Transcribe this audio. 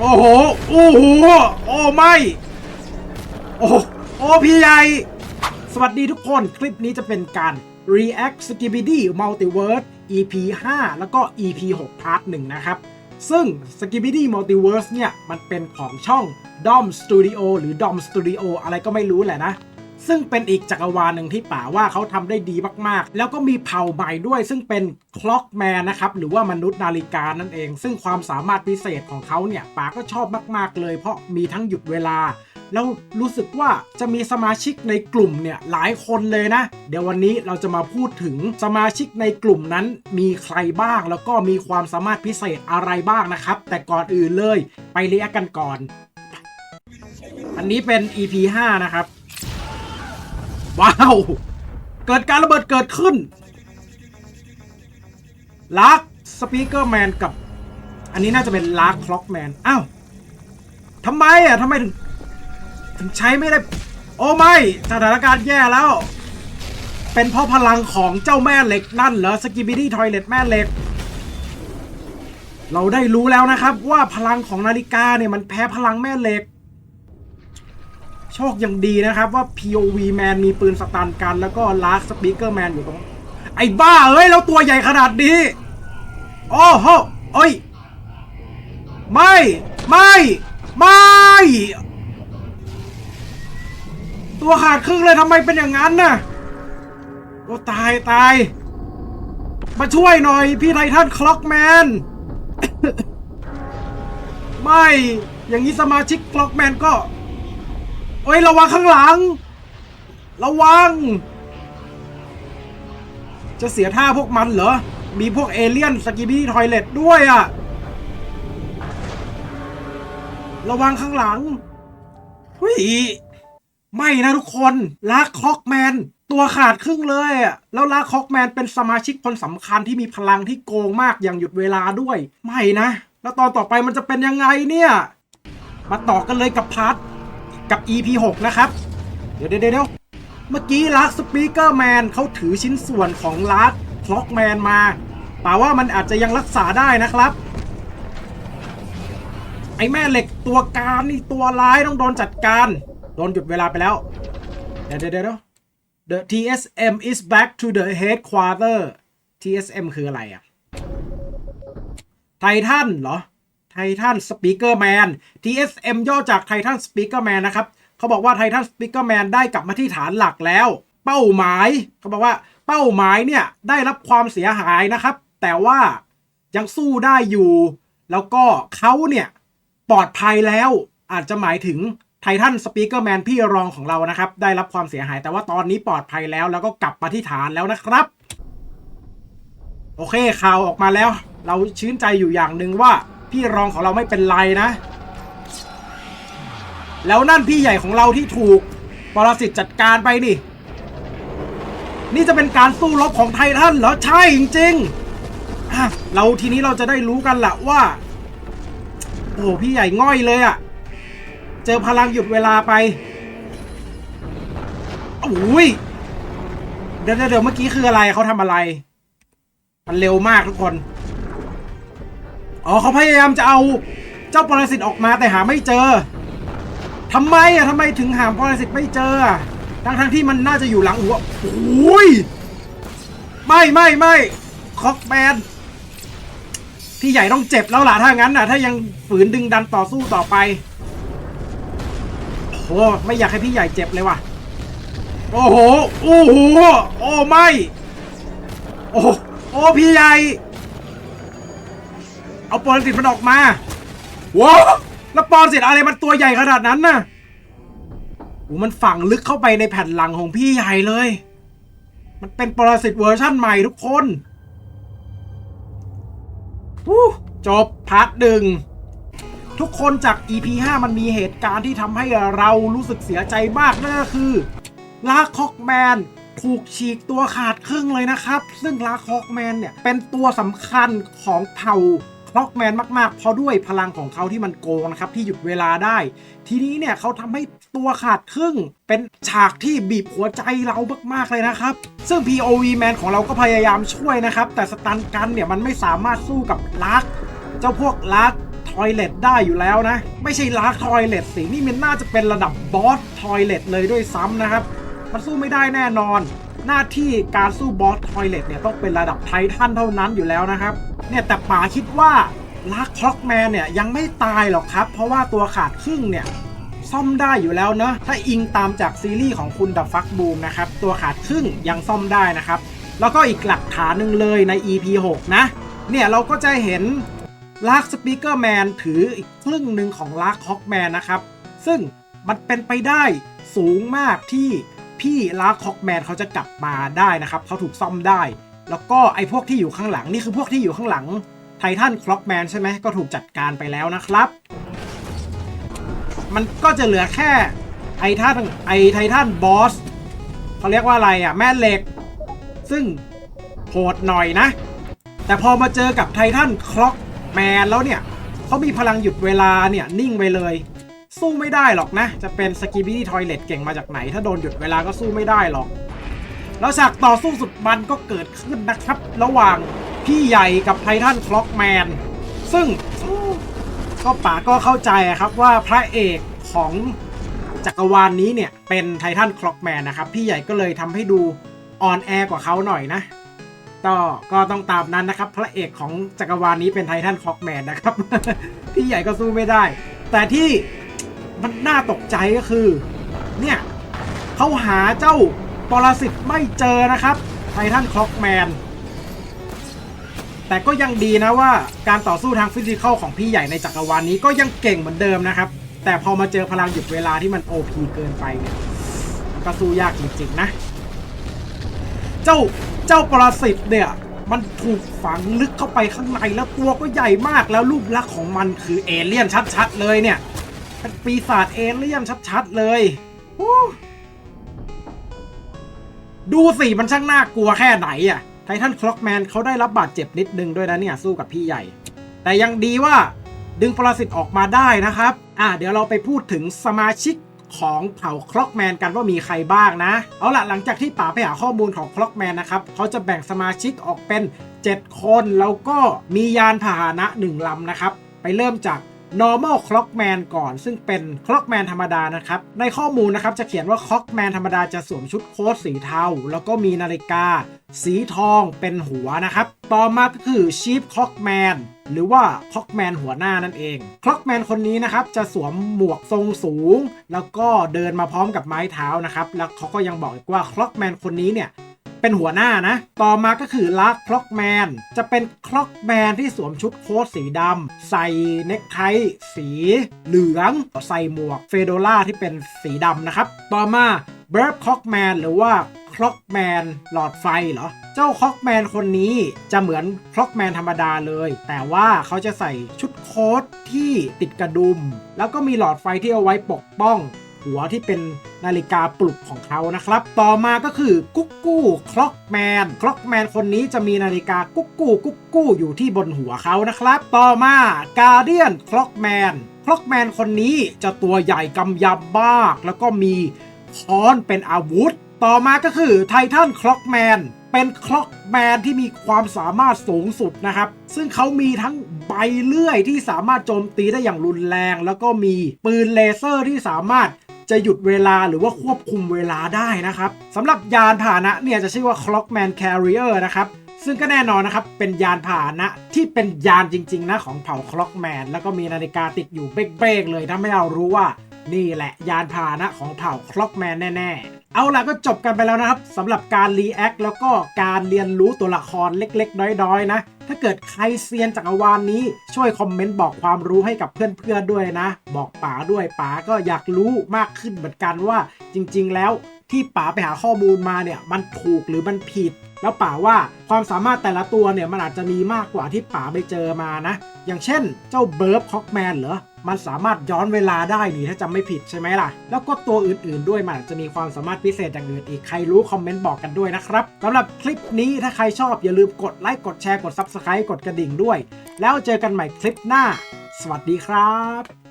โอ้โหโอ้โหโอ้ไม่ โอ้โอ้พี่ใหญ่ สวัสดีทุกคนคลิปนี้จะเป็นการ React Skibidi Multiverse EP 5 แล้วก็ EP 6 Part 1 นะครับ ซึ่ง Skibidi Multiverse เนี่ย มันเป็นของช่อง Dom Studio หรือ Dom Studio อะไรก็ไม่รู้แหละนะ ซึ่งเป็นอีกจักรวาลหนึ่งที่ป่าว่าเขาทำได้ดีมากๆ แล้วก็มีเผ่าใหม่ด้วย ซึ่งเป็น Clockman นะครับ หรือว่ามนุษย์นาฬิกานั่นเอง ซึ่งความสามารถพิเศษของเขาเนี่ยป่าก็ชอบมากๆเลย เพราะมีทั้งหยุดเวลา แล้วรู้สึกว่าจะมีสมาชิกในกลุ่มเนี่ยหลายคนเลยนะ เดี๋ยววันนี้เราจะมาพูดถึงสมาชิกในกลุ่มนั้นมีใครบ้าง แล้วก็มีความสามารถพิเศษอะไรบ้างนะครับ แต่ก่อนอื่นเลย ไปเรียกกันก่อน อันนี้เป็น EP 5 นะครับ ว้าว เกิดการระเบิดเกิดขึ้นลักสปีกเกอร์แมนกับ อันนี้น่าจะเป็นลักคล็อกแมน อ้าวทำไมอะทำไมถึง ถึงใช้ไม่ได้ โอ้ไม่สถานการณ์แย่แล้ว เป็นเพราะพลังของเจ้าแม่เหล็กนั่นเหรอสกิบิดี้ทอยเลตแม่เหล็ก เราได้รู้แล้วนะครับว่าพลังของนาฬิกาเนี่ยมันแพ้พลังแม่เหล็ก โชคยังดีนะครับว่า POV Man มีปืนสตันกัน แล้วก็ Last Speaker Man อยู่ตรง ไอ้บ้าเอ้ย แล้วตัวใหญ่ขนาดนี้ โอ้โหโอ้ย ไม่ ไม่ ไม่ ตัวขาดครึ่งเลยทำไมเป็นอย่างนั้นน่ะ โอ้ ตายตาย มาช่วยหน่อย พี่ไททันคล็อกแมน ไม่ อย่างนี้สมาชิกคล็อกแมนก็ โอ้ยระวังข้างหลัง ระวัง จะเสียท่าพวกมันเหรอ มีพวกเอเลี่ยนสกิบี้ทอยเลตด้วยอะระวังข้างหลังหุยไม่นะทุกคนลากคอกแมน ตัวขาดครึ่งเลยอะแล้วลากคอกแมนเป็นสมาชิกคนสำคัญที่มีพลังที่โกงมากอย่างหยุดเวลาด้วย ไม่นะ แล้วตอนต่อไปมันจะเป็นยังไงเนี่ย มาต่อกันเลยกับพาร์ท กับ EP 6 นะครับ เดี๋ยวเดี๋ยวเดี๋ยวเมื่อกี้ลักสปีกเกอร์แมนเขาถือชิ้นส่วนของลักคล็อกแมนมาป่าว่ามันอาจจะยังรักษาได้นะครับ ไอแม่เหล็กตัวการนี่ตัวร้ายต้องโดนจัดการ โดนหยุดเวลาไปแล้ว เดี๋ยวเดี๋ยวเดี๋ยว The TSM is back to the headquarter TSM คืออะไรอะไททันเหรอ ไททันสปีกเกอร์แมน TSM ย่อจากไททันสปีกเกอร์แมนนะครับเขาบอกว่าไททันสปีกเกอร์แมนได้กลับมาที่ฐานหลักแล้ว เป้าหมายเขาบอกว่าเป้าหมายเนี่ยได้รับความเสียหายนะครับ แต่ว่ายังสู้ได้อยู่ แล้วก็เขาเนี่ยปลอดภัยแล้วอาจจะหมายถึงไททันสปีกเกอร์แมนพี่รองของเรานะครับ ได้รับความเสียหายแต่ว่าตอนนี้ปลอดภัยแล้ว แล้วก็กลับมาที่ฐานแล้วนะครับ โอเคข่าวออกมาแล้ว เราชื่นใจอยู่อย่างหนึ่งว่า พี่รองของเราไม่เป็นไรนะ แล้วนั่นพี่ใหญ่ของเราที่ถูกปรสิตจัดการไปนี่ นี่จะเป็นการสู้รบของไททันเหรอ ใช่จริงๆเราทีนี้เราจะได้รู้กันละว่า โอ้พี่ใหญ่ง่อยเลยอะ่ะเจอพลังหยุดเวลาไปโอ้ยเดี๋ยวเดี๋ยวเดี๋ยวเมื่อกี้คืออะไรเขาทำอะไร มันเร็วมากทุกคน อ๋อเขาพยายามจะเอาเจ้าปรสิตออกมาแต่หาไม่เจอทำไมอะทำไมถึงหาปรสิตไม่เจออะทั้งทั้งที่มันน่าจะอยู่หลังหัวโอ้ยไม่ไม่ไม่คอกแมนพี่ใหญ่ต้องเจ็บแล้วล่ะถ้างั้นน่ะ ถ้ายังฝืนดึงดันต่อสู้ต่อไปโอ้ไม่อยากให้พี่ใหญ่เจ็บเลยว่ะ โอ้โห โอ้โห โอ้ไม่ โอ้โหโอ้พี่ใหญ่ เอาปรสิตมันออกมาว้าวแล้วปรสิตอะไรมันตัวใหญ่ขนาดนั้นน่ะโอ้มันฝังลึกเข้าไปในแผ่นหลังของพี่ใหญ่เลย มันเป็นปรสิตเวอร์ชั่นใหม่ทุกคนวู้จบพาร์ทหนึ่งทุกคนจาก EP 5 มันมีเหตุการณ์ที่ทำให้เรารู้สึกเสียใจมากนั่นก็คือ ลาคอกแมนถูกฉีกตัวขาดครึ่งเลยนะครับ ซึ่งลาคอกแมนเนี่ย เป็นตัวสำคัญของเผ่า ล็อกแมนมากๆ เพราะด้วยพลังของเขาที่มันโกงนะครับที่หยุดเวลาได้ ทีนี้เนี่ยเขาทำให้ตัวขาดครึ่ง เป็นฉากที่บีบหัวใจเรามากๆเลยนะครับ ซึ่ง POV แมนของเราก็พยายามช่วยนะครับ แต่สตันกันเนี่ยมันไม่สามารถสู้กับลักเจ้าพวกลักทอยเลตได้อยู่แล้วนะ ไม่ใช่ลากทอยเลตสินี่มันน่าจะเป็นระดับ บอสทอยเลตเลยด้วยซ้ำนะครับ มันสู้ไม่ได้แน่นอน หน้าที่การสู้บอสทอยเลตเนี่ยต้องเป็นระดับไททันเท่านั้นอยู่แล้วนะครับ เนี่ยแต่ป๋าคิดว่าลากคล็อกแมนเนี่ยยังไม่ตายหรอกครับ เพราะว่าตัวขาดครึ่งเนี่ยซ่อมได้อยู่แล้วเนอะถ้าอิงตามจากซีรีส์ของคุณดับฟักบูมนะครับตัวขาดครึ่งยังซ่อมได้นะครับ แล้วก็อีกหลักฐานหนึ่งเลยใน EP 6 นะ เนี่ยเราก็จะเห็นลากสปีกเกอร์แมนถืออีกครึ่งหนึ่งของลากฮอกแมนนะครับ ซึ่งมันเป็นไปได้สูงมากที่ พี่ลากฮอกแมนเขาจะกลับมาได้นะครับเขาถูกซ่อมได้ แล้วก็ไอ้พวกที่อยู่ข้างหลังนี่คือพวกที่อยู่ข้างหลังไททันคล็อกแมนใช่ไหมก็ถูกจัดการไปแล้วนะครับ มันก็จะเหลือแค่ไอ้ทันไอ้ไททันบอสเขาเรียกว่าอะไรอะแม่เหล็ก ซึ่งโหดหน่อยนะ แต่พอมาเจอกับไททันคล็อกแมนแล้วเนี่ยเขามีพลังหยุดเวลาเนี่ยนิ่งไปเลย สู้ไม่ได้หรอกนะ จะเป็นสกีบี้ทอยเลตเก่งมาจากไหน ถ้าโดนหยุดเวลาก็สู้ไม่ได้หรอก แล้วฉากต่อสู้สุดมันก็เกิดขึ้นนะครับ ระหว่างพี่ใหญ่กับไททันคล็อกแมน ซึ่งก็ป๋าก็เข้าใจอะครับว่าพระเอกของจักรวาลนนี้เนี่ย เป็นไททันคล็อกแมนนะครับ พี่ใหญ่ก็เลยทำให้ดูออนแอร์กว่าเขาหน่อยนะก็ก็ต้องตามนั้นนะครับ พระเอกของจักรวาลนนี้เป็นไททันคล็อกแมนนะครับ พี่ใหญ่ก็สู้ไม่ได้ แต่ที่ มันน่าตกใจก็คือ เนี่ยเขาหาเจ้าปรสิตไม่เจอนะครับไททันคล็อกแมน แต่ก็ยังดีนะว่าการต่อสู้ทางฟิสิกอลของพี่ใหญ่ในจักรวาลนี้ก็ยังเก่งเหมือนเดิมนะครับ แต่พอมาเจอพลังหยุดเวลาที่มัน OP เกินไปเนี่ยมันก็สู้ยากจริงๆนะ เจ้าเจ้าปรสิตเนี่ยมันถูกฝังลึกเข้าไปข้างในแล้วตัวก็ใหญ่มากแล้วรูปลักษณ์ของมันคือเอเลี่ยนชัดๆเลยเนี่ย ป็นปีศาจเอเลี่ยนชัดๆเลยดูสิมันช่างน่ากลัวแค่ไหนอะไททันคล็อกแมนเขาได้รับบาดเจ็บนิดนึงด้วยนะเนี่ย สู้กับพี่ใหญ่ แต่ยังดีว่าดึงปรสิตออกมาได้นะครับ อะเดี๋ยวเราไปพูดถึงสมาชิกของเผ่าคล็อกแมนกันว่ามีใครบ้างนะ เอาล่ะหลังจากที่ป๋าไปหาข้อมูลของคล็อกแมนนะครับเขาจะแบ่งสมาชิกออกเป็น 7 คน แล้วก็มียานพาหนะ 1ลำนะครับ ไปเริ่มจาก normal clockman ก่อน ซึ่งเป็น clockman ธรรมดานะครับ ในข้อมูลนะครับจะเขียนว่า clockman ธรรมดาจะสวมชุดโค้ทสีเทา แล้วก็มีนาฬิกา สีทองเป็นหัวนะครับ ต่อมาก็คือ chief clockman หรือว่า clockman หัวหน้านั่นเอง clockman คนนี้นะครับจะสวมหมวกทรงสูง แล้วก็เดินมาพร้อมกับไม้เท้านะครับ แล้วเขาก็ยังบอกอีกว่า clockman คนนี้เนี่ย เป็นหัวหน้านะ ต่อมาก็คือลักคล็อกแมน จะเป็นคล็อกแมนที่สวมชุดโค้ทสีดำ ใส่เนคไทสีเหลือง ใส่หมวกเฟโดล่าที่เป็นสีดำนะครับ ต่อมาเบิร์บคล็อกแมนหรือว่าคล็อกแมนหลอดไฟเหรอ เจ้าคล็อกแมนคนนี้จะเหมือนคล็อกแมนธรรมดาเลย แต่ว่าเขาจะใส่ชุดโค้ทที่ติดกระดุม แล้วก็มีหลอดไฟที่เอาไว้ปกป้อง หัวที่เป็นนาฬิกาปลุกของเขานะครับ ต่อมาก็คือกุ๊กกู้คล็อกแมนคล็อกแมนคนนี้จะมีนาฬิกากุ๊กกู้กุ๊กกู้อยู่ที่บนหัวเขานะครับ ต่อมากาเดียนคล็อกแมนคล็อกแมนคนนี้จะตัวใหญ่กำยำมาก แล้วก็มีค้อนเป็นอาวุธ ต่อมาก็คือไททันคล็อกแมนเป็นคล็อกแมนที่มีความสามารถสูงสุดนะครับ ซึ่งเขามีทั้งใบเลื่อยที่สามารถโจมตีได้อย่างรุนแรง แล้วก็มีปืนเลเซอร์ที่สามารถ จะหยุดเวลาหรือว่าควบคุมเวลาได้นะครับสำหรับยานพาหนะเนี่ยจะชื่อว่า Clockman Carrier นะครับซึ่งก็แน่นอนนะครับ เป็นยานพาหนะที่เป็นยานจริง ๆ นะของเผ่า Clockman แล้วก็มีนาฬิกาติดอยู่เบ้งๆเลยถ้าไม่เอารู้ว่า นี่แหละยานพาหนะของเผ่า Clockman แน่ ๆ เอาล่ะก็จบกันไปแล้วนะครับสำหรับการรีแอคแล้วก็การเรียนรู้ตัวละครเล็กๆ น้อยๆ นะ ถ้าเกิดใครเซียนจักรวาลนนี้ช่วยคอมเมนต์บอกความรู้ให้กับเพื่อนๆด้วยนะ บอกป๋าด้วยป๋าก็อยากรู้มากขึ้นเหมือนกันว่าจริงๆ แล้วที่ป๋าไปหาข้อมูลมาเนี่ยมันถูกหรือมันผิด แล้วป๋าว่าความสามารถแต่ละตัวเนี่ยมันอาจจะมีมากกว่าที่ป๋าไปเจอมานะ อย่างเช่น เจ้าเบิร์บคอกแมนเหรอ มันสามารถย้อนเวลาได้นี่ถ้าจำไม่ผิดใช่ไหมล่ะ แล้วก็ตัวอื่นๆด้วยมันจจะมีความสามารถพิเศษอย่างอื่นอีกใครรู้คอมเมนต์บอกกันด้วยนะครับสำหรับคลิปนี้ถ้าใครชอบอย่าลืมกดไลค์กดแชร์กด Subscribe กดกระดิ่งด้วย แล้วเจอกันใหม่คลิปหน้า สวัสดีครับ